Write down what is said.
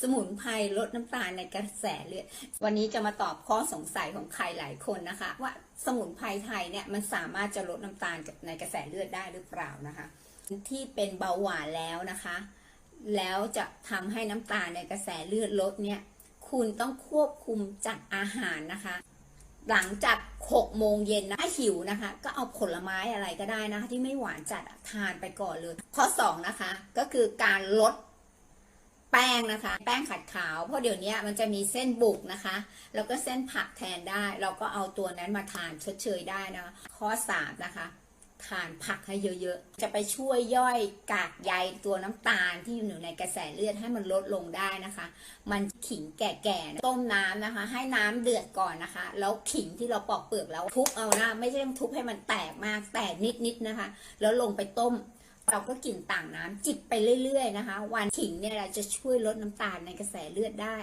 สมุนไพรลดน้ำตาลในกระแสเลือด วันนี้จะมาตอบข้อสงสัยของใครหลายคนนะคะ ว่าสมุนไพรไทยเนี่ยมันสามารถจะลดน้ำตาลในกระแสเลือดได้หรือเปล่านะคะ ที่เป็นเบาหวานแล้วนะคะ แล้วจะทำให้น้ำตาลในกระแสเลือดลดเนี่ย คุณต้องควบคุมจากอาหารนะคะ หลังจาก6โมงเย็นนะถ้าหิวนะคะ ก็เอาผลไม้อะไรก็ได้นะคะ ที่ไม่หวานจัดทานไปก่อนเลย ข้อ2นะคะ ก็คือการลด แป้งนะคะ แป้งขัดขาวเพราะเดี๋ยวนี้มันจะมีเส้นบุกนะคะ แล้วก็เส้นผักแทนได้ เราก็เอาตัวนั้นมาทานชดเชยได้นะข้อ3นะคะทานผักให้เยอะๆ จะไปช่วยย่อยกากใยตัวน้ำตาลที่อยู่ในกระแสเลือดให้มันลดลงได้นะคะ มันขิงแก่ๆ ต้มน้ำนะคะ ให้น้ำเดือดก่อนนะคะ แล้วขิงที่เราปอกเปลือกแล้วทุบเอานะ ไม่ใช่ต้องทุบให้มันแตกมาก แตกนิดๆนะคะ แล้วลงไปต้ม เราก็กินต่างน้ำจิบไปเรื่อยๆนะคะ วันขิงเนี่ยเราจะช่วยลดน้ำตาลในกระแสเลือดได้